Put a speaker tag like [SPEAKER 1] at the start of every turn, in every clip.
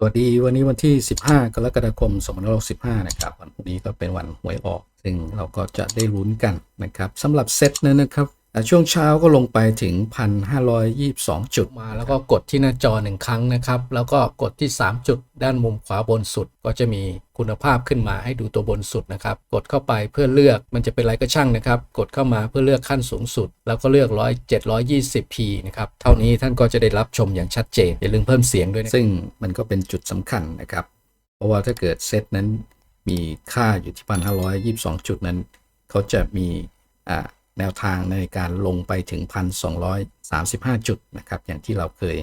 [SPEAKER 1] สวัสดีวันนี้วันที่ 15 กรกฎาคม2565นะครับ วันพรุ่งนี้ก็เป็นวันหวยออก ซึ่งเราก็จะได้ลุ้นกันนะครับสำหรับเซตนั้นนะครับ ช่วงเช้าก็ลงไปถึง 1,522 จุดมา แล้วก็กดที่หน้าจอหนึ่งครั้งนะครับ แล้วก็กดที่ 3 จุดด้านมุมขวาบนสุด ก็จะมีคุณภาพขึ้นมาให้ดูตัวบนสุดนะครับ กดเข้าไปเพื่อเลือกมันจะเป็นอะไรก็ช่างนะครับ กดเข้ามาเพื่อเลือกขั้นสูงสุด แล้วก็เลือก100 720p นะครับ เท่านี้ท่านก็จะได้รับชมอย่างชัดเจน อย่าลืมเพิ่มเสียงด้วยนะซึ่งมันก็เป็นจุดสำคัญนะครับ เพราะว่าถ้าเกิดเซตนั้นมีค่าอยู่ที่ 1,522 จุดนั้น เขาจะมีอ่า แนวทางในการลงไปถึง 1,235 จุดนะครับอย่างที่เราเคย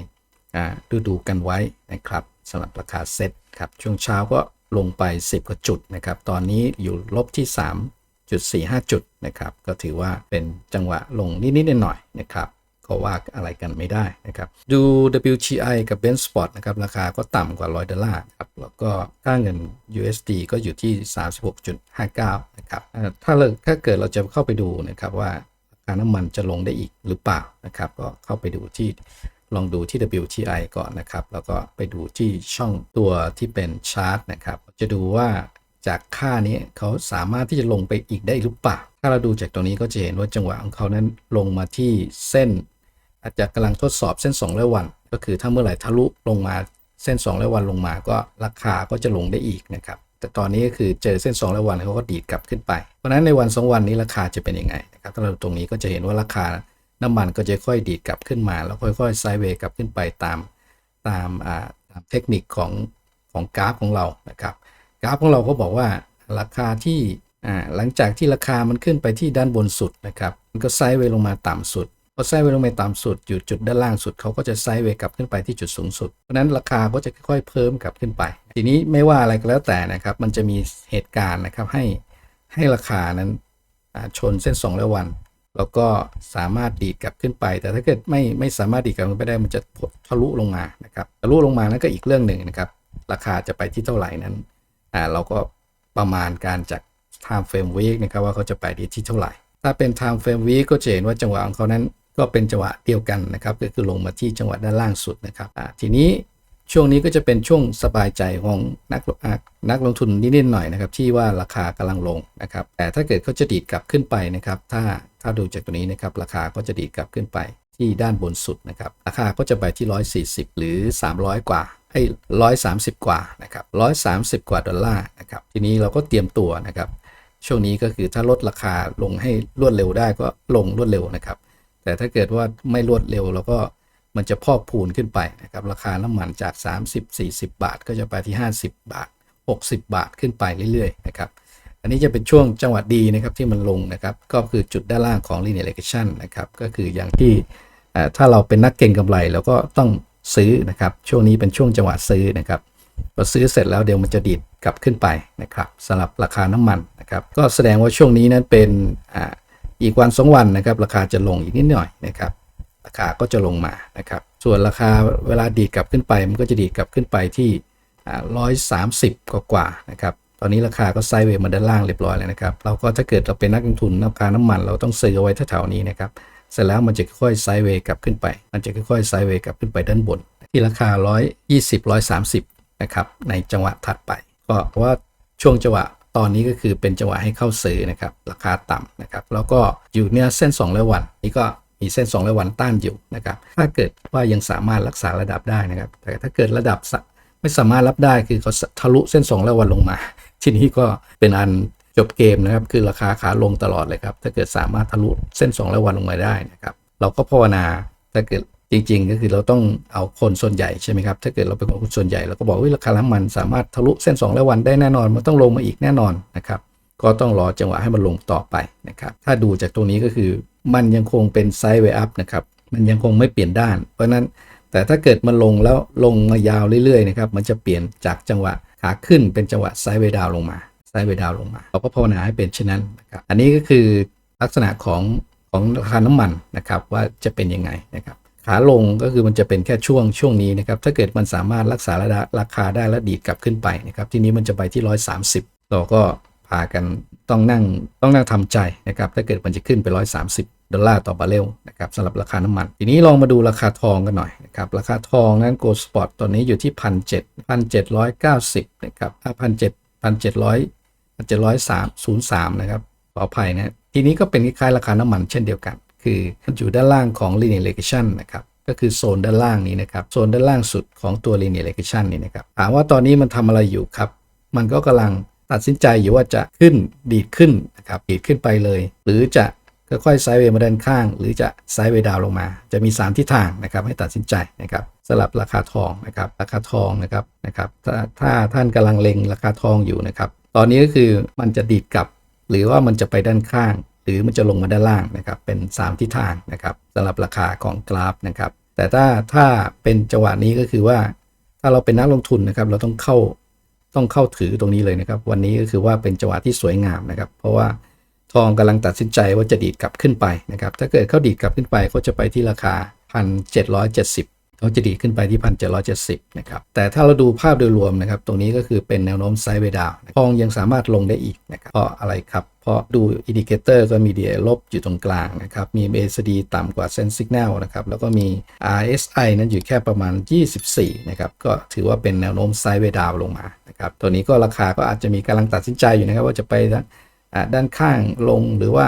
[SPEAKER 1] ดูดูกันไว้นะครับสำหรับราคาเซตครับช่วงเช้าก็ลงไป 10 กว่าจุดนะครับตอนนี้อยู่ลบที่ 3.45 จุดนะครับก็ถือว่าเป็นจังหวะลงนิดๆหน่อยๆนะครับ ก็ว่าอะไรกันไม่ได้นะครับ ดู WTI กับ Benchmark นะครับราคาก็ต่ำกว่า 100 ดอลลาร์ครับแล้วก็ค่าเงิน USD ก็อยู่ที่ 36.59 นะครับถ้าเราถ้าเกิดเราจะเข้าไปดูนะครับว่าราคาน้ำมันจะลงได้อีกหรือเปล่านะครับ ก็เข้าไปดูที่ลองดูที่ WTI ก่อนนะครับ แล้วก็ไปดูที่ช่องตัวที่เป็นชาร์ตนะครับ จะดูว่าจากค่านี้เขาสามารถที่จะลงไปอีกได้หรือเปล่า ถ้าเราดูจากตรงนี้ก็จะเห็นว่าจังหวะของเขานั้นลงมาที่เส้น อาจจะกำลังทดสอบเส้น2ร้อยวัน ก็คือถ้าเมื่อไหร่ทะลุลงมาเส้น2ร้อยวันลงมาก็ราคาก็จะลงได้อีกนะครับแต่ตอนนี้ก็คือเจอเส้น2ร้อยวันเขาก็ดีดกลับขึ้นไป เพราะฉะนั้นในวัน 2 วันนี้ราคาจะเป็นยังไงนะครับถ้าเราตรงนี้ก็จะเห็นว่าราคาน้ำมันก็จะค่อยดีดกลับขึ้นมา แล้วค่อยๆไซด์เวย์กลับขึ้นไปตามตามอ่าเทคนิคของของกราฟของเรานะครับกราฟของเราก็บอกว่าราคาที่หลังจากที่ราคามันขึ้นไปที่ด้านบนสุดนะครับมันก็ไซด์เวย์ลงมาต่ำสุด พอไซด์เวย์ลงมาต่ำสุดอยู่จุดด้านล่างสุดเขาก็จะไซด์เวย์กลับขึ้นไปที่จุดสูงสุด เพราะนั้นราคาก็จะค่อยๆเพิ่มกลับขึ้นไป ทีนี้ไม่ว่าอะไรก็แล้วแต่นะครับมันจะมีเหตุการณ์นะครับให้ให้ราคานั้นชนเส้น2ร้อยวัน แล้วก็สามารถดีดกลับขึ้นไป แต่ถ้าเกิดไม่ไม่สามารถดีดกลับขึ้นไปได้มันจะทะลุลงมานะครับทะลุลงมานั้นก็อีกเรื่องหนึ่งนะครับราคาจะไปที่เท่าไหร่นั้นอ่าเราก็ประมาณการจาก time frame week นะครับว่าเขาจะไปที่เท่าไหร่ ถ้าเป็น time frame week ก็จะเห็นว่าจังหวะของเขานั้น ก็เป็นจังหวะเดียวกันนะครับก็คือลงมาที่จังหวะด้านล่างสุดนะครับทีนี้ช่วงนี้ก็จะเป็นช่วงสบายใจของนักลงนักลงทุนนิดๆหน่อยนะครับที่ว่าราคากำลังลงนะครับแต่ถ้าเกิดเขาจะดีดกลับขึ้นไปนะครับถ้าถ้าดูจากตัวนี้นะครับราคาก็จะดีดกลับขึ้นไปที่ด้านบนสุดนะครับราคาก็จะไปที่ 140 หรือ 300 กว่าให้ร้อยสามสิบกว่านะครับร้อยสามสิบกว่าดอลลาร์นะครับทีนี้เราก็เตรียมตัวนะครับช่วงนี้ก็คือถ้าลดราคาลงให้รวดเร็วได้ก็ลงรวดเร็วนะครับ แต่ถ้าเกิดว่าไม่รวดเร็วเราก็มันจะพอกพูนขึ้นไปนะครับราคาน้ำมันจาก 30-40 บาท ก็จะไปที่ 50 บาท 60 บาทขึ้นไปเรื่อยๆนะครับอันนี้จะเป็นช่วงจังหวะดีนะครับที่มันลงนะครับก็คือจุดด้านล่างของ linear regression นะครับก็คืออย่างที่ถ้าเราเป็นนักเก็งกำไรเราก็ต้องซื้อนะครับช่วงนี้เป็นช่วงจังหวะซื้อนะครับพอซื้อเสร็จแล้วเดี๋ยวมันจะดีดกลับขึ้นไปนะครับสำหรับราคาน้ำมันนะครับก็แสดงว่าช่วงนี้นั้นเป็น อีกวันสองวันนะครับราคาจะลงอีกนิดหน่อยนะครับราคาก็จะลงมานะครับ ส่วนราคาเวลาดีดกลับขึ้นไป มันก็จะดีดกลับขึ้นไปที่ร้อยสามสิบกว่านะครับตอนนี้ราคาก็ไซด์เวย์มาด้านล่างเรียบร้อยแล้วนะครับเราก็ถ้าเกิดเราเป็นนักลงทุนราคาน้ำมันเราต้องซื้อเอาไว้แถวๆนี้นะครับเสร็จแล้วมันจะค่อยๆไซด์เวย์กลับขึ้นไป มันจะค่อยๆไซด์เวย์กลับขึ้นไปด้านบน ที่ราคา 120 130 นะครับในจังหวะถัดไป ก็เพราะว่าช่วงจังหวะ ตอนนี้ก็คือเป็นจังหวะให้เข้าซื้อนะครับราคาต่ำนะครับแล้วก็อยู่เนี่ยเส้น2ร้อยวันนี่ก็มีเส้น2ร้อยวันต้านอยู่นะครับถ้าเกิดว่ายังสามารถรักษาระดับได้นะครับ แต่ถ้าเกิดระดับไม่สามารถรับได้คือเขาทะลุเส้น2ร้อยวันลงมา ทีนี้ก็เป็นอันจบเกมนะครับคือราคาขาลงตลอดเลยครับถ้าเกิดสามารถทะลุเส้น2ร้อยวันลงมาได้นะครับเราก็ภาวนาถ้าเกิด จริงๆ ก็คือเราต้องเอาคนส่วนใหญ่ใช่ไหมครับถ้าเกิดเราเป็นคนส่วนใหญ่เราก็บอกว่าราคาน้ำมันสามารถทะลุเส้น2ร้อยวันได้แน่นอน มันต้องลงมาอีกแน่นอนนะครับก็ต้องรอจังหวะให้มันลงต่อไปนะครับถ้าดูจากตรงนี้ก็คือมันยังคงเป็นไซด์เวอัพนะครับมันยังคงไม่เปลี่ยนด้าน เพราะฉะนั้นแต่ถ้าเกิดมันลงแล้วลงมายาวเรื่อยๆนะครับมันจะเปลี่ยนจากจังหวะขาขึ้นเป็นจังหวะไซด์เวดาวลงมาไซด์เวดาวลงมาเราก็ภาวนาให้เป็นเช่นนั้นนะครับอันนี้ก็คือลักษณะของของราคาน้ำมันนะครับว่าจะเป็นยังไงนะครับ ขาลงก็คือมันจะเป็นแค่ช่วงช่วงนี้นะครับ ถ้าเกิดมันสามารถรักษาระดับราคาได้และดีดกลับขึ้นไปนะครับ ทีนี้มันจะไปที่ 130 เราก็พากันต้องนั่งต้องนั่งทำใจนะครับ ถ้าเกิดมันจะขึ้นไป 130 ดอลลาร์ต่อบาร์เรลนะครับสำหรับราคาน้ำมัน ทีนี้ลองมาดูราคาทองกันหน่อยนะครับ ราคาทองนั้นโกลสปอตตอนนี้อยู่ที่พันเจ็ดพันเจ็ดร้อยเก้าสิบนะครับพันเจ็ดพันเจ็ดร้อยพันเจ็ดร้อยสามศูนย์สามนะครับขออภัยนะทีนี้ก็เป็นคล้ายๆราคาน้ำมันเช่นเดียวกัน คืออยู่ด้านล่างของ linear regression นะครับก็คือโซนด้านล่างนี้นะครับโซนด้านล่างสุดของตัว linear regression นี่นะครับถามว่าตอนนี้มันทำอะไรอยู่ครับ มันก็กำลังตัดสินใจอยู่ว่าจะขึ้นดีดขึ้นนะครับดีดขึ้นไปเลย หรือจะค่อยๆไซด์เวย์มาด้านข้าง หรือจะไซด์เวย์ดาวลงมา จะมี 3ทิศทางนะครับให้ตัดสินใจนะครับสำหรับราคาทองนะครับราคาทองนะครับนะครับถ้าถ้าท่านกำลังเล็งราคาทองอยู่นะครับตอนนี้ก็คือมันจะดีดกลับ หรือว่ามันจะไปด้านข้าง หรือมันจะลงมาด้านล่างนะครับเป็น 3 ทิศทางนะครับสำหรับราคาของกราฟนะครับแต่ถ้าถ้าเป็นจังหวะนี้ก็คือว่า ถ้าเราเป็นนักลงทุนนะครับ เราต้องเข้าต้องเข้าถือตรงนี้เลยนะครับ วันนี้ก็คือว่าเป็นจังหวะที่สวยงามนะครับ เพราะว่าทองกำลังตัดสินใจว่าจะดีดกลับขึ้นไปนะครับ ถ้าเกิดเขาดีดกลับขึ้นไปเขาจะไปที่ราคา 1,770เขาจะดีดขึ้นไปที่ 1,770นะครับแต่ถ้าเราดูภาพโดยรวมนะครับ ตรงนี้ก็คือเป็นแนวโน้มไซด์เวดาวทองยังสามารถลงได้อีกนะครับเพราะอะไรครับ พราะดูอินดิเคเตอร์ก็มี DA ลบอยู่ตรงกลางนะครับ มี MACD ต่ำกว่าเส้นสัญญาณนะครับ แล้วก็มี RSI นั้นอยู่แค่ประมาณ 24 นะครับ ก็ถือว่าเป็นแนวโน้มไซด์เวดาวลงมานะครับ ตัวนี้ก็ราคาก็อาจจะมีกำลังตัดสินใจอยู่นะครับ ว่าจะไปด้านข้างลงหรือว่า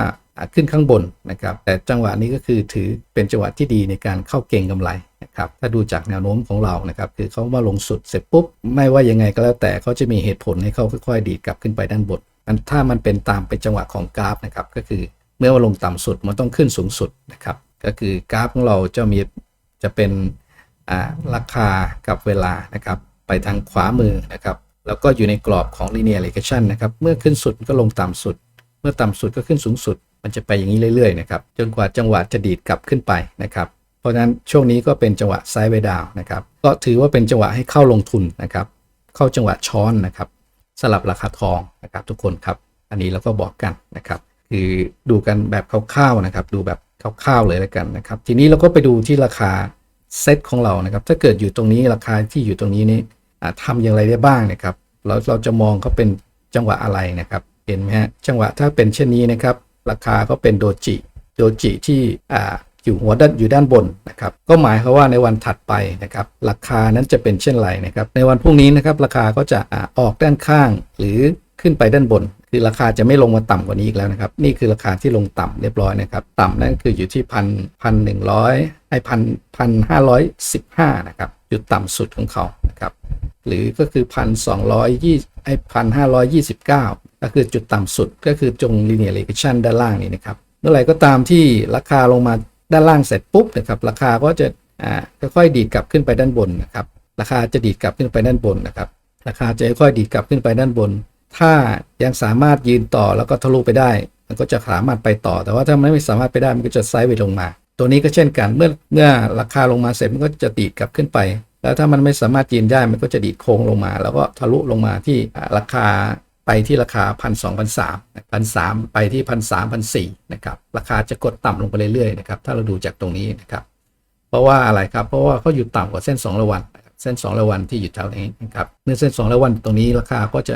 [SPEAKER 1] ขึ้นข้างบนนะครับ แต่จังหวะนี้ก็คือถือเป็นจังหวะที่ดีในการเข้าเก็งกำไรนะครับถ้าดูจากแนวโน้มของเรานะครับคือเขามาลงสุดเสร็จปุ๊บไม่ว่ายังไงก็แล้วแต่เขาจะมีเหตุผลให้เขาค่อยๆ ดีดกลับขึ้นไปด้านบน มันถ้ามันเป็นตามเป็นจังหวะของกราฟนะครับก็คือเมื่อว่าลงต่ำสุดมันต้องขึ้นสูงสุดนะครับ ก็คือกราฟของเราจะมีจะเป็นราคากับเวลานะครับ ไปทางขวามือนะครับ แล้วก็อยู่ในกรอบของ linear regression นะครับ เมื่อขึ้นสุดก็ลงต่ำสุด เมื่อต่ำสุดก็ขึ้นสูงสุด มันจะไปอย่างนี้เรื่อยๆนะครับ จนกว่าจังหวะจะดีดกลับขึ้นไปนะครับ เพราะฉะนั้นช่วงนี้ก็เป็นจังหวะไซด์เวดาวนะครับ ก็ถือว่าเป็นจังหวะให้เข้าลงทุนนะครับ เข้าจังหวะช้อนนะครับ สลับราคาทองนะครับทุกคนครับ อันนี้เราก็บอกกันนะครับ คือดูกันแบบคร่าวๆนะครับ ดูแบบคร่าวๆเลยแล้วกันนะครับ ทีนี้เราก็ไปดูที่ราคาเซตของเรานะครับ ถ้าเกิดอยู่ตรงนี้ราคาที่อยู่ตรงนี้นี่ทำอย่างไรได้บ้างนะครับเราเราจะมองเขาเป็นจังหวะอะไรนะครับ เห็นไหมฮะจังหวะถ้าเป็นเช่นนี้นะครับ ราคาก็เป็นโดจิโดจิที่อ่า อยู่หัวด้านอยู่ด้านบนนะครับก็หมายความว่าในวันถัดไปนะครับราคานั้นจะเป็นเช่นไรนะครับในวันพรุ่งนี้นะครับราคาก็จะออกด้านข้าง หรือขึ้นไปด้านบน คือราคาจะไม่ลงมาต่ำกว่านี้อีกแล้วนะครับ นี่คือราคาที่ลงต่ำเรียบร้อยนะครับ ต่ำนั่นคืออยู่ที่พันพันหนึ่งร้อยไอพันพันห้าร้อยสิบห้านะครับจุดต่ำสุดของเขานะครับหรือก็คือพันสองร้อยยี่ไอพันห้าร้อยยี่สิบเก้าก็คือจุดต่ำสุดก็คือจง linear regression ด้านล่างนี้นะครับ เมื่อไหร่ก็ตามที่ราคาลงมา ด้านล่างเสร็จปุ๊บนะครับราคาก็จะอ่าค่อยๆดีดกลับขึ้นไปด้านบนนะครับราคาจะดีดกลับขึ้นไปด้านบนนะครับราคาจะค่อยๆดีดกลับขึ้นไปด้านบน ถ้ายังสามารถยืนต่อแล้วก็ทะลุไปได้ มันก็จะสามารถไปต่อ แต่ว่าถ้ามันไม่สามารถไปได้มันก็จะไซด์ไปลงมา ตัวนี้ก็เช่นกันเมื่อเมื่อราคาลงมาเสร็จมันก็จะดีดกลับขึ้นไป แล้วถ้ามันไม่สามารถยืนได้มันก็จะดีดโค้งลงมา แล้วก็ทะลุลงมาที่ราคา ไปที่ราคาพันสองพันสามพันสามไปที่พันสามพันสี่นะครับราคาจะกดต่ำลงไปเรื่อยๆนะครับถ้าเราดูจากตรงนี้นะครับเพราะว่าอะไรครับเพราะว่าเขาอยู่ต่ำกว่าเส้น2ระวันเส้น2ระวันที่อยู่แถวนี้นะครับเมื่อเส้น2ระวันตรงนี้ราคาก็จะ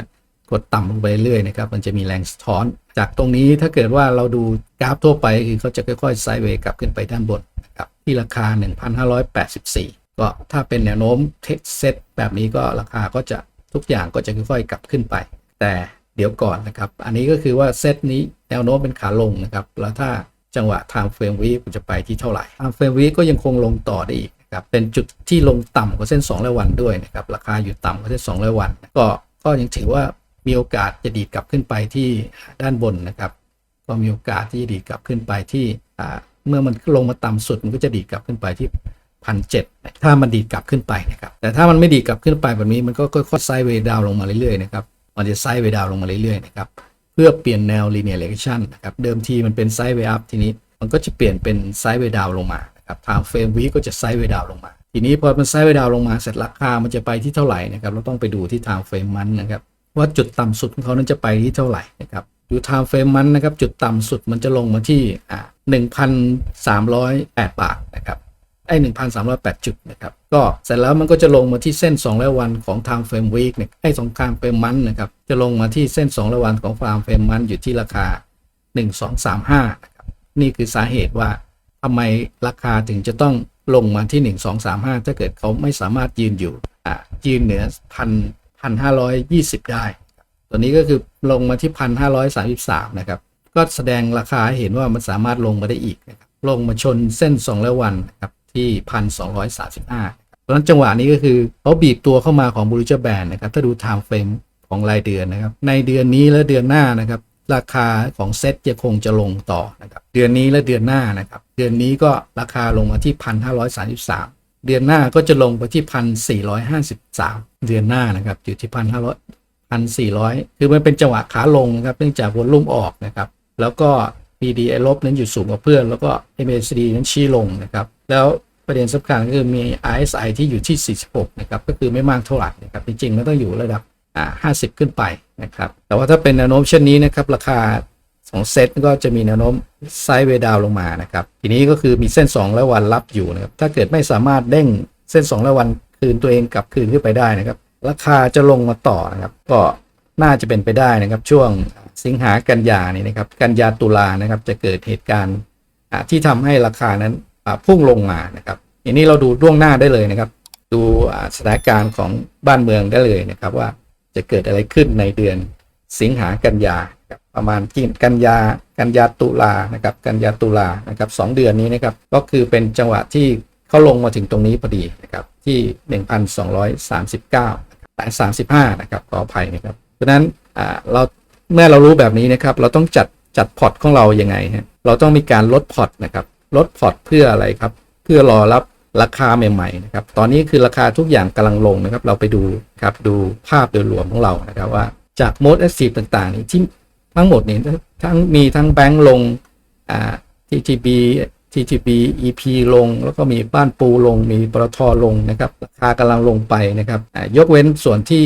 [SPEAKER 1] กดต่ำลงไปเรื่อยๆนะครับมันจะมีแรงสะท้อน จากตรงนี้ถ้าเกิดว่าเราดูกราฟทั่วไปคือเขาจะค่อยๆไซด์เวย์กลับขึ้นไปด้านบนนะครับที่ราคา 1,584 ก็ถ้าเป็นแนวโน้มเทคเซตแบบนี้ก็ราคาก็จะทุกอย่างก็จะค่อยๆกลับขึ้นไป แต่เดี๋ยวก่อนนะครับ อันนี้ก็คือว่าเซตนี้แนวโน้มเป็นขาลงนะครับ แล้วถ้าจังหวะ time frame week จะไปที่เท่าไหร่ time frame week ก็ยังคงลงต่อได้อีกนะครับ เป็นจุดที่ลงต่ำกว่าเส้น2ร้อยวันด้วยนะครับ ราคาอยู่ต่ำกว่าเส้น2ร้อยวัน ก็ก็ยังถือว่ามีโอกาสจะดีดกลับขึ้นไปที่ด้านบนนะครับ ก็มีโอกาสที่จะดีดกลับขึ้นไปที่เมื่อมันลงมาต่ำสุดมันก็จะดีดกลับขึ้นไปที่พันเจ็ดถ้ามันดีดกลับขึ้นไปนะครับ แต่ถ้ามันไม่ดีดกลับขึ้นไปแบบนี้มันก็ค่อยๆไซด์เวย์ดาวลงมาเรื่อยๆนะครับ มันจะไซด์เวดาวลงมาเรื่อยๆนะครับเพื่อเปลี่ยนแนว linear regression นะครับเดิมทีมันเป็นไซด์เวอัพทีนี้มันก็จะเปลี่ยนเป็นไซด์เวดาวลงมานะครับ time frame week ก็จะไซด์เวดาวลงมา ทีนี้พอมันไซด์เวดาวลงมาเสร็จราคามันจะไปที่เท่าไหร่นะครับเราต้องไปดูที่ time frame มันนะครับว่าจุดต่ำสุดของเขานั้นจะไปที่เท่าไหร่นะครับดู time frame มันนะครับจุดต่ำสุดมันจะลงมาที่อ่า1,308บาทนะครับ ไอ้1,308จุดนะครับก็เสร็จแล้วมันก็จะลงมาที่เส้น200วันของ time frame week เนี่ยไอ้สอง time frame month นะครับจะลงมาที่เส้น200วันของ time frame month อยู่ที่ราคา1235นะครับนี่คือสาเหตุว่าทำไมราคาถึงจะต้องลงมาที่1 2 3 5ถ้าเกิดเขาไม่สามารถยืนอยู่อะยืนเหนือพันพันห้าร้อยยี่สิบได้ ตัวนี้ก็คือลงมาที่พันห้าร้อยสามสิบสามนะครับก็แสดงราคาให้เห็นว่ามันสามารถลงมาได้อีกนะครับลงมาชนเส้น2แล้ววันนะครับ ที่พันสองร้อยสามสิบห้าเพราะฉะนั้นจังหวะนี้ก็คือเขาบีบตัวเข้ามาของบูริจแบนนะครับ ถ้าดู time frame ของรายเดือนนะครับ ในเดือนนี้และเดือนหน้านะครับ ราคาของเซ็ตจะคงจะลงต่อนะครับ เดือนนี้และเดือนหน้านะครับ เดือนนี้ก็ราคาลงมาที่พันห้าร้อยสามสิบสามเดือนหน้าก็จะลงไปที่พันสี่ร้อยห้าสิบสามเดือนหน้านะครับอยู่ที่พันห้าร้อยพันสี่ร้อยคือมันเป็นจังหวะขาลงนะครับ เนื่องจากวอลลุ่มออกนะครับ แล้วก็ PDI ลบนั้นอยู่สูงกว่าเพื่อน แล้วก็ MACD นั้นชี้ลงนะครับ แล้วประเด็นสำคัญก็คือมี RSI ที่อยู่ที่ 46 นะครับ ก็คือไม่มากเท่าไหร่นะครับ จริงๆมันต้องอยู่ระดับอ่า50 ขึ้นไปนะครับ แต่ว่าถ้าเป็นแนวโน้มเช่นนี้นะครับ ราคาของเซ็ตก็จะมีแนวโน้มไซด์เวดาวลงมานะครับ ทีนี้ก็คือมีเส้น 2 และวันรับอยู่นะครับ ถ้าเกิดไม่สามารถเด้งเส้น 2 และวันคืนตัวเองกลับคืนขึ้นไปได้นะครับ ราคาจะลงมาต่อนะครับ ก็น่าจะเป็นไปได้นะครับช่วง สิงหากันยานี่นะครับกันยาตุลานะครับ จะเกิดเหตุการณ์ที่ทำให้ราคานั้นพุ่งลงมานะครับอันนี้เราดูล่วงหน้าได้เลยนะครับ ดูสถานการณ์ของบ้านเมืองได้เลยนะครับว่าจะเกิดอะไรขึ้นในเดือนสิงหากันยาครับประมาณกิกันยากันยาตุลานะครับกันยาตุลานะครับสองเดือนนี้นะครับก็คือเป็นจังหวะที่เขาลงมาถึงตรงนี้พอดีนะครับที่ 1,239แต่35 นะครับขออภัยนะครับเพราะนั้นเรา เมื่อเรารู้แบบนี้นะครับ เราต้องจัดจัดพอร์ตของเรายังไงฮะเราต้องมีการลดพอร์ตนะครับ ลดพอร์ตเพื่ออะไรครับ เพื่อรอรับราคาใหม่ๆนะครับ ตอนนี้คือราคาทุกอย่างกำลังลงนะครับ เราไปดูครับดูภาพโดยรวมของเรานะครับว่าจากโมดแอสซีฟต่างๆนี่ที่ทั้งหมดนี่ทั้งมีทั้งแบงก์ลงอ่า TTB TTB EP ลง แล้วก็มีบ้านปูลง มีปตทลงนะครับราคากำลังลงไปนะครับยกเว้นส่วนที่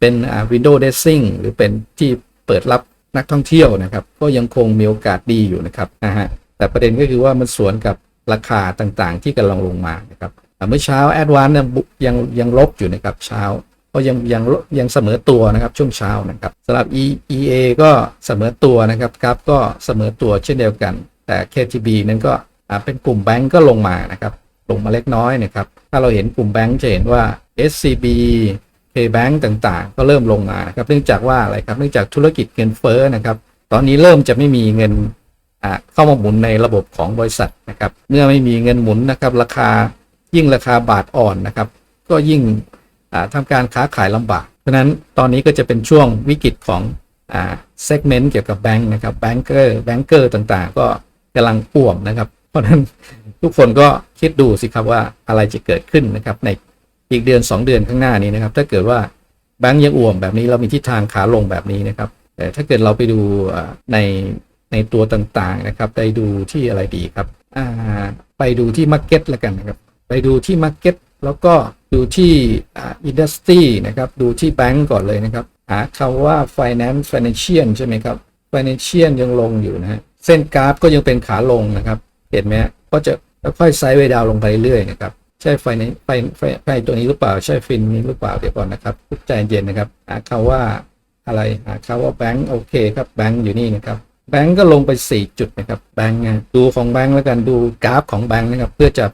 [SPEAKER 1] เป็นอ่า window dressing หรือเป็นที่ เปิดรับนักท่องเที่ยวนะครับ ก็ยังคงมีโอกาสดีอยู่นะครับนะฮะแต่ประเด็นก็คือว่ามันสวนกับราคาต่างๆ ที่กำลังลงมานะครับเมื่อเช้าแอดวานยังยังลบอยู่นะครับเช้าก็ยังยังยังเสมอตัวนะครับช่วงเช้านะครับสำหรับ E EA ก็เสมอตัวนะครับกราฟก็เสมอตัวเช่นเดียวกัน แต่ KTB นั้นก็เป็นกลุ่มแบงก์ก็ลงมานะครับลงมาเล็กน้อยนะครับถ้าเราเห็นกลุ่มแบงก์จะเห็นว่า SCB KBank ต่างๆ ก็เริ่มลงมาครับเนื่องจากว่าอะไรครับเนื่องจากธุรกิจเงินเฟ้อนะครับตอนนี้เริ่มจะไม่มีเงินเข้ามาหมุนในระบบของบริษัทนะครับเมื่อไม่มีเงินหมุนนะครับราคายิ่งราคาบาทอ่อนนะครับ ก็ยิ่งอ่าทำการค้าขายลำบาก เพราะฉะนั้นตอนนี้ก็จะเป็นช่วงวิกฤตของเซกเมนต์เกี่ยวกับแบงค์นะครับแบงเกอร์แบงเกอร์ต่างๆ ก็กำลังป่วมนะครับ เพราะฉะนั้นทุกคนก็คิดดูสิครับว่าอะไรจะเกิดขึ้นนะครับใน อีกเดือน 2 เดือนข้างหน้านี้นะครับ ถ้าเกิดว่าแบงค์ยังอ่วมแบบนี้เรามีทิศทางขาลงแบบนี้นะครับ แต่ถ้าเกิดเราไปดูในในตัวต่างๆนะครับ ไปดูที่อะไรดีครับไปดูที่ Market แล้วกันนะครับ ไปดูที่ Market แล้วก็ดูที่อินดัสทรีนะครับ ดูที่แบงก์ก่อนเลยนะครับ หาคำว่า finance financial ใช่ไหมครับ financial ยังลงอยู่นะฮะเส้นกราฟก็ยังเป็นขาลงนะครับ เห็นไหมก็จะค่อยๆไซด์เวดาวลงไปเรื่อยๆนะครับ ใช่ไฟในไฟไฟไฟตัวนี้หรือเปล่าใช่ฟินนี้หรือเปล่าเดี๋ยวก่อนนะครับใจเย็นนะครับหาคำว่าอะไรหาคำว่าแบงก์โอเคครับแบงก์อยู่นี่นะครับแบงก์ก็ลงไป 4 จุดนะครับแบงก์ไงดูของแบงก์แล้วกันดูกราฟของแบงก์นะครับเพื่อจะ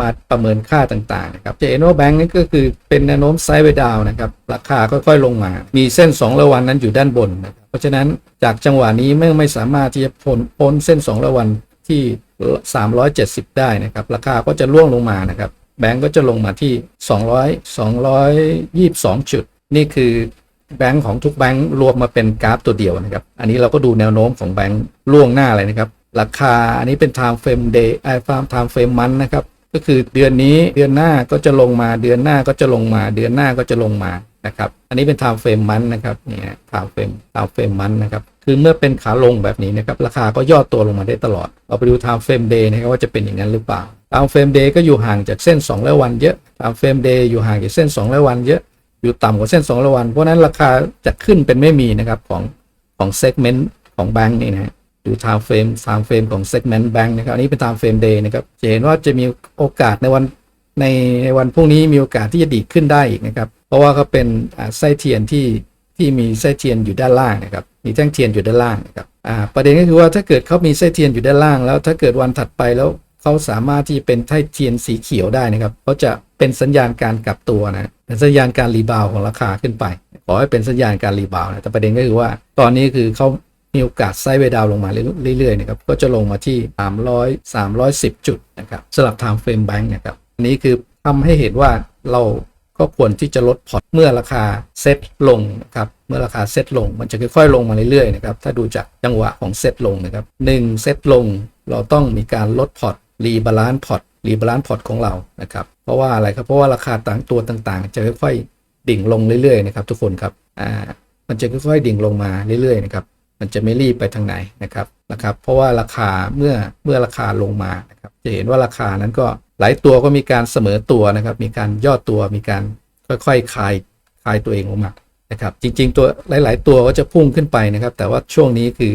[SPEAKER 1] มาประเมินค่าต่างๆนะครับจะเห็นว่าแบงก์นี่ก็คือเป็นแนวโน้มไซด์เวดาวนะครับราคาค่อยๆลงมา มีเส้น 2 ระวันนั้นอยู่ด้านบนนะเพราะฉะนั้นจากจังหวะนี้เมื่อไม่สามารถที่จะพ้นพ้นเส้น 2 ระวันที่ 370 ได้นะครับราคาก็จะล่วงลงมานะครับ แบงก์ก็จะลงมาที่ 200 222 จุด นี่คือแบงก์ของทุกแบงก์รวมมาเป็นกราฟตัวเดียวนะครับ อันนี้เราก็ดูแนวโน้มของแบงก์ล่วงหน้าเลยนะครับ ราคาอันนี้เป็น time frame day ไอ้ time frame month นะครับ ก็คือเดือนนี้เดือนหน้าก็จะลงมาเดือนหน้าก็จะลงมาเดือนหน้าก็จะลงมานะครับ อันนี้เป็น time frame month นะครับ เนี่ฮะ time frame time frame month นะครับ คือเมื่อเป็นขาลงแบบนี้นะครับราคาก็ย่อตัวลงมาได้ตลอด เราไปดู time frame day นะครับว่าจะเป็นอย่างนั้นหรือเปล่า time frame day ก็อยู่ห่างจากเส้น2ร้อยวันเยอะ time frame day อยู่ห่างจากเส้น2ร้อยวันเยอะ อยู่ต่ำกว่าเส้น2ร้อยวัน เพราะนั้นราคาจะขึ้นเป็นไม่มีนะครับของของ segment ของแบงก์นี่นะฮะดู time frame time frame ของ segment bank นะครับอันนี้เป็น time frame day นะครับจะเห็นว่าจะมีโอกาสในวันในในวันพรุ่งนี้มีโอกาสที่จะดีขึ้นได้อีกนะครับ เพราะว่าเขาเป็นไส้เทียนที่ ที่มีไส้เทียนอยู่ด้านล่างนะครับมีแท่งเทียนอยู่ด้านล่างนะครับอ่าประเด็นก็คือว่าถ้าเกิดเขามีไส้เทียนอยู่ด้านล่าง แล้วถ้าเกิดวันถัดไปแล้วเขาสามารถที่เป็นไส้เทียนสีเขียวได้นะครับเขาจะเป็นสัญญาณการกลับตัวนะเป็นสัญญาณการรีบาวของราคาขึ้นไปขอให้เป็นสัญญาณการรีบาวนะแต่ประเด็นก็คือว่า ตอนนี้คือเขามีโอกาสไซด์เวดาวลงมาเรื่อยๆนะครับก็จะลงมาที่ 300 310 จุดนะครับสลับ time frame bank นะครับอันนี้คือทำให้เห็นว่าเรา ก็ควรที่จะลดพอร์ตเมื่อราคาเซ็ตลงนะครับเมื่อราคาเซ็ตลงมันจะค่อยๆ ลงมาเรื่อยๆนะครับถ้าดูจากจังหวะของเซ็ตลงนะครับหนึ่งเซ็ตลงเราต้องมีการลดพอร์ตรีบาลานซ์พอร์ตรีบาลานซ์พอร์ตของเรานะครับเพราะว่าอะไรครับเพราะว่าราคาต่างตัวต่างๆ จะค่อยๆดิ่งลงเรื่อยๆนะครับทุกคนครับอ่ามันจะค่อยๆดิ่งลงมาเรื่อยๆนะครับมันจะไม่รีบไปทางไหนนะครับนะครับเพราะว่าราคาเมื่อเมื่อราคาลงมานะครับจะเห็นว่าราคานั้นก็ หลายตัวก็มีการเสมอตัวนะครับ มีการย่อตัวมีการค่อยๆคลายคลายตัวเองออกมานะครับ จริง ๆ ตัวหลาย ๆ ตัวก็จะพุ่งขึ้นไปนะครับ แต่ว่าช่วงนี้คือ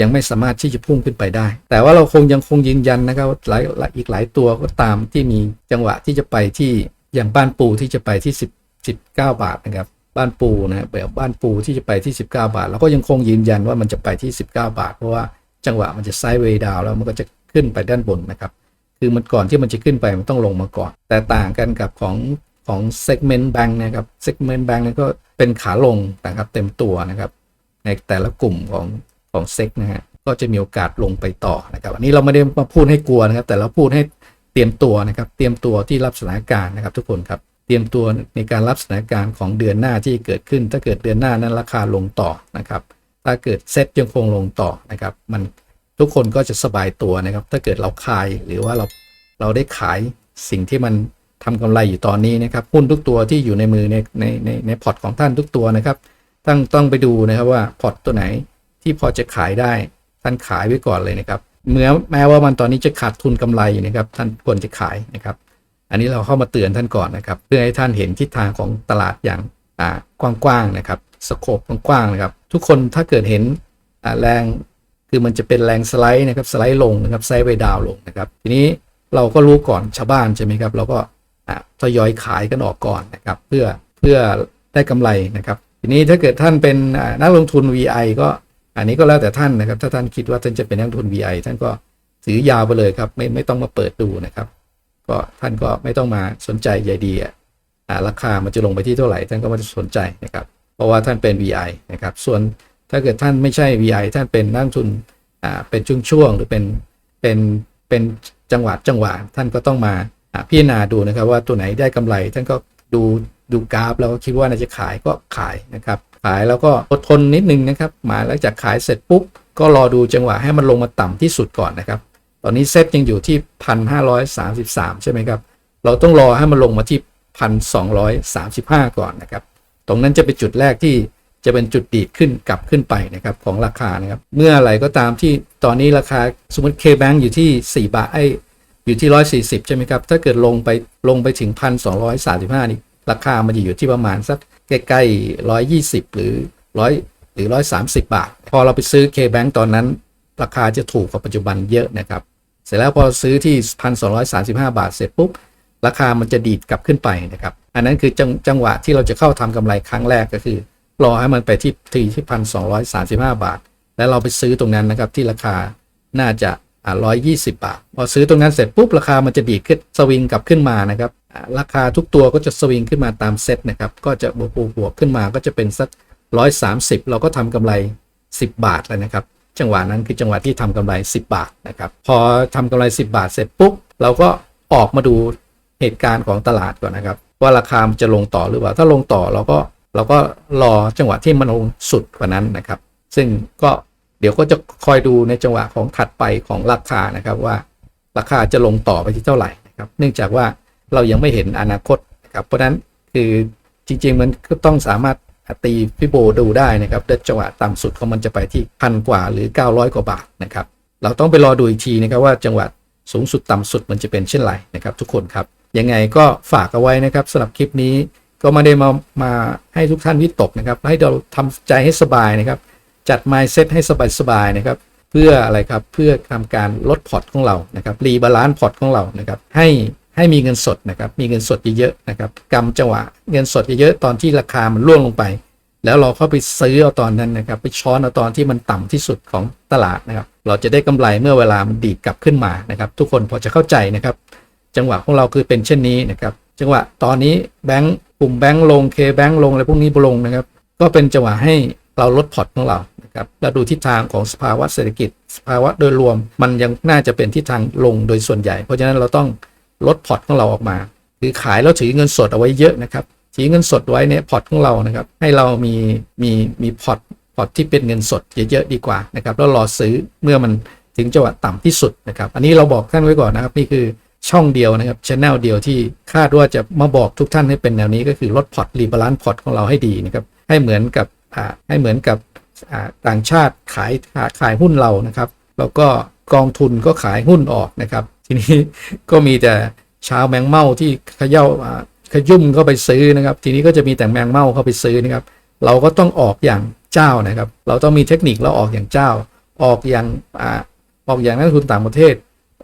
[SPEAKER 1] ยังไม่สามารถที่จะพุ่งขึ้นไปได้ แต่ว่าเราคงยังคงยืนยันนะครับหลายหลายอีกหลายตัวก็ตามที่มีจังหวะที่จะไปที่อย่างบ้านปูที่จะไปที่ 10 19 บาทนะครับ บ้านปูนะแบบบ้านปูที่จะไปที่ 19 บาทเราก็ยังคงยืนยันว่ามันจะไปที่ 19 บาท เพราะว่าจังหวะมันจะไซด์เวย์ดาวแล้วมันก็จะขึ้นไปด้านบนนะครับ คือมันก่อนที่มันจะขึ้นไปมันต้องลงมาก่อน แต่ต่างกันกับของของ segment bank นะครับ segment bank นี่ก็เป็นขาลงนะครับเต็มตัวนะครับ ในแต่ละกลุ่มของของเซ็กนะฮะก็จะมีโอกาสลงไปต่อนะครับ อันนี้เราไม่ได้มาพูดให้กลัวนะครับ แต่เราพูดให้เตรียมตัวนะครับ เตรียมตัวที่รับสถานการณ์นะครับ ทุกคนครับเตรียมตัวในการรับสถานการณ์ของเดือนหน้าที่เกิดขึ้น ถ้าเกิดเดือนหน้านั้นราคาลงต่อนะครับ ถ้าเกิดเซ็ตยังคงลงต่อนะครับ มัน ทุกคนก็จะสบายตัวนะครับ ถ้าเกิดเราขายหรือว่าเราเราได้ขายสิ่งที่มันทำกำไรอยู่ตอนนี้นะครับหุ้นทุกตัวที่อยู่ในมือในในในในพอร์ตของท่านทุกตัวนะครับต้องต้องไปดูนะครับว่าพอร์ตตัวไหนที่พอจะขายได้ท่านขายไว้ก่อนเลยนะครับเมื่อแม้ว่ามันตอนนี้จะขาดทุนกำไรอยู่นะครับ ท่านควรจะขายนะครับ อันนี้เราเข้ามาเตือนท่านก่อนนะครับ เพื่อให้ท่านเห็นทิศทางของตลาดอย่างกว้างๆนะครับสโคปกว้างๆนะครับ ทุกคนถ้าเกิดเห็นแรง คือมันจะเป็นแรงสไลด์นะครับสไลด์ลงนะครับไซด์ไปดาวลงนะครับทีนี้เราก็รู้ก่อนชาวบ้านใช่ไหมครับเราก็ทยอยขายกันออกก่อนนะครับเพื่อเพื่อได้กำไรนะครับทีนี้ถ้าเกิดท่านเป็นนักลงทุน VI ก็อันนี้ก็แล้วแต่ท่านนะครับ ถ้าท่านคิดว่าท่านจะเป็นนักลงทุน VI ท่านก็ถือยาวไปเลยครับไม่ไม่ต้องมาเปิดดูนะครับ ก็ท่านก็ไม่ต้องมาสนใจใหญ่ดีอะราคามันจะลงไปที่เท่าไหร่ท่านก็ไม่สนใจนะครับ เพราะว่าท่านเป็น VI นะครับส่วน ถ้าเกิดท่านไม่ใช่ VI ท่านเป็นนักทุนอ่าเป็นช่วงๆหรือเป็นเป็นเป็นจังหวะจังหวะท่านก็ต้องมาพิจารณาดูนะครับว่าตัวไหนได้กำไร ท่านก็ดูดูกราฟแล้วก็คิดว่าน่าจะขายก็ขายนะครับ ขายแล้วก็อดทนนิดนึงนะครับมาหลังจากขายเสร็จปุ๊บก็รอดูจังหวะให้มันลงมาต่ำที่สุดก่อนนะครับ ตอนนี้เซ็ตยังอยู่ที่ 1,533 ใช่ไหมครับ เราต้องรอให้มันลงมาที่ 1,235 ก่อนนะครับ ตรงนั้นจะเป็นจุดแรกที่ จะเป็นจุดดีดขึ้นกลับขึ้นไปนะครับของราคานะครับ เมื่ออไรก็ตามที่ตอนนี้ราคาสมมติ K-Bank อยู่ที่ 4 บาทไออยู่ที่ 140 ใช่ไหมครับ ถ้าเกิดลงไปลงไปถึง 1,235 นี่ราคามันจะอยู่ที่ประมาณสักใกล้ๆ 120 หรือ 100 หรือ 130 บาท พอเราไปซื้อ K-Bank ตอนนั้น ราคาจะถูกกว่าปัจจุบันเยอะนะครับ เสร็จแล้วพอซื้อที่ 1,235 บาทเสร็จปุ๊บราคามันจะดีดกลับขึ้นไปนะครับ อันนั้นคือจงจังหวะที่เราจะเข้าทำกำไรครั้งแรกก็คือ รอให้มันไปที่ที่ที่พันสองร้อยสาสิบห้าบาท แล้วเราไปซื้อตรงนั้นนะครับที่ราคาน่าจะอ่าร้อยยี่สิบาท พอซื้อตรงนั้นเสร็จปุ๊บราคามันจะดีขึ้นสวิงกลับขึ้นมานะครับราคาทุกตัวก็จะสวิงขึ้นมาตามเซตนะครับก็จะบวกบวกขึ้นมาก็จะเป็นสักร้อยสามสิบเราก็ทำกำไร 10 บาทแล้วนะครับ จังหวะนั้นคือจังหวะที่ทำกำไร 10 บาทนะครับ พอทำกำไร 10 บาทเสร็จปุ๊บเราก็ออกมาดูเหตุการณ์ของตลาดก่อนนะครับ ว่าราคามันจะลงต่อหรือเปล่า ถ้าลงต่อเราก็ เราก็รอจังหวะที่มันลงสุดกว่านั้นนะครับ ซึ่งก็เดี๋ยวก็จะคอยดูในจังหวะของถัดไปของราคานะครับว่าราคาจะลงต่อไปที่เท่าไหร่นะครับ เนื่องจากว่าเรายังไม่เห็นอนาคตนะครับ เพราะนั้นคือจริง ๆ มันก็ต้องสามารถตีพิโบดูได้นะครับเดจังหวะต่ำสุดของมันจะไปที่พันกว่าหรือ 900 กว่าบาทนะครับ เราต้องไปรอดูอีกทีนะครับว่าจังหวะสูงสุดต่ำสุดมันจะเป็นเช่นไรนะครับ ทุกคนครับยังไงก็ฝากเอาไว้นะครับสำหรับคลิปนี้ ก็ม่ได้มามาให้ทุกท่านวิตกนะครับ ให้เราทำใจให้สบายนะครับ จัด mindset ให้สบายๆนะครับ เพื่ออะไรครับเพื่อทำการลดพอร์ตของเรานะครับรีบาลานซ์พอร์ตของเรานะครับ ให้ให้มีเงินสดนะครับ มีเงินสดเยอะๆนะครับกำจังหวะเงินสดเยอะๆตอนที่ราคามันร่วงลงไป แล้วเราเข้าไปซื้อเอาตอนนั้นนะครับ ไปช้อนเอาตอนที่มันต่ำที่สุดของตลาดนะครับ เราจะได้กำไรเมื่อเวลามันดีดกลับขึ้นมานะครับ ทุกคนพอจะเข้าใจนะครับ จังหวะของเราคือเป็นเช่นนี้นะครับ จังหวะตอนนี้แบงก์ กลุ่มแบงก์ลงเคแบงก์ลงอะไรพวกนี้ลงนะครับ ก็เป็นจังหวะให้เราลดพอร์ตของเรานะครับแล้วดูทิศทางของสภาวะเศรษฐกิจ สภาวะโดยรวมมันยังน่าจะเป็นทิศทางลงโดยส่วนใหญ่ เพราะฉะนั้นเราต้องลดพอร์ตของเราออกมาคือขายแล้วถือเงินสดเอาไว้เยอะนะครับถือเงินสดไว้ในพอร์ตของเรานะครับให้เรามีมีมีพอร์ตพอร์ตที่เป็นเงินสดเยอะๆดีกว่านะครับแล้วรอซื้อเมื่อมันถึงจังหวะต่ำที่สุดนะครับ อันนี้เราบอกท่านไว้ก่อนนะครับนี่คือ ช่องเดียวนะครับชแนลเดียวที่คาดว่าจะมาบอกทุกท่านให้เป็นแนวนี้ก็คือลดพอร์ตรีบาลานซ์พอร์ตของเราให้ดีนะครับให้เหมือนกับให้เหมือนกับต่างชาติขายขายขายหุ้นเรานะครับ แล้วก็กองทุนก็ขายหุ้นออกนะครับ ทีนี้ก็มีแต่ชาวแมงเม่าที่เขย่าขยุ่มเข้าไปซื้อนะครับ ทีนี้ก็จะมีแต่แมงเม่าเข้าไปซื้อนะครับ เราก็ต้องออกอย่างเจ้านะครับ เราต้องมีเทคนิคเราออกอย่างเจ้า ออกอย่างออกอย่างนักลงทุนต่างประเทศ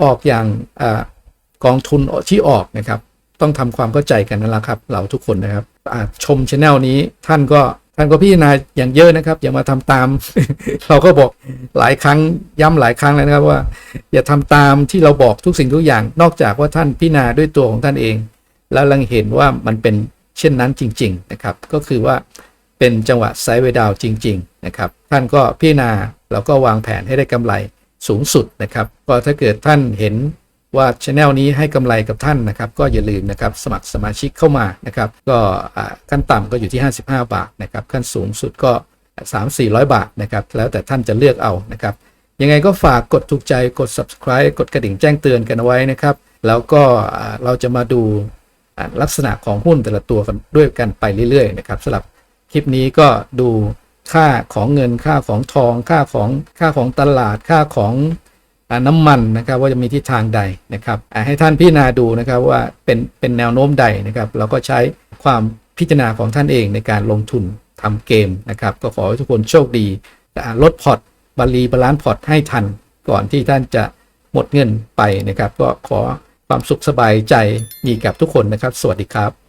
[SPEAKER 1] ออกอย่างอ กองทุนที่ออกนะครับ ต้องทำความเข้าใจกันนั่นแหละครับ เราทุกคนนะครับชมช anel นี้ท่านก็ท่านก็พิจารณาอย่างเยอะนะครับ อย่ามาทำตาม เราก็บอกหลายครั้งย้ำหลายครั้งแล้วนะครับว่า อย่าทำตามที่เราบอกทุกสิ่งทุกอย่าง นอกจากว่าท่านพิจารณาด้วยตัวของท่านเอง แล้วลังเห็นว่ามันเป็นเช่นนั้นจริง ๆนะครับ ก็คือว่าเป็นจังหวะไซด์เวย์ดาวจริง ๆ นะครับ ท่านก็พิจารณาแล้วก็วางแผนให้ได้กำไรสูงสุดนะครับ ก็ถ้าเกิดท่านเห็น ว่าช anel นี้ให้กำไรกับท่านนะครับ ก็อย่าลืมนะครับสมัครสมาชิกเข้ามานะครับ ก็ขั้นต่ำก็อยู่ที่ 55 บาทนะครับขั้นสูงสุดก็ 3-400 บาทนะครับแล้วแต่ท่านจะเลือกเอานะครับยังไงก็ฝากกดถูกใจกด subscribe กดกระดิ่งแจ้งเตือนกันเอาไว้นะครับ แล้วก็เราจะมาดูลักษณะของหุ้นแต่ละตัวกันด้วยกันไปเรื่อยๆนะครับสำหรับคลิปนี้ก็ดูค่าของเงินค่าของทอง ค่าของค่าของตลาดค่าของ น้ำมันนะครับว่าจะมีทิศทางใดนะครับให้ท่านพิจารณาดูนะครับว่าเป็นเป็นแนวโน้มใดนะครับเราก็ใช้ความพิจารณาของท่านเองในการลงทุนทำเกมนะครับก็ขอให้ทุกคนโชคดีลดพอร์ตบาลีบาลานซ์พอร์ตให้ทันก่อนที่ท่านจะหมดเงินไปนะครับ ก็ขอความสุขสบายใจมีกับทุกคนนะครับ สวัสดีครับ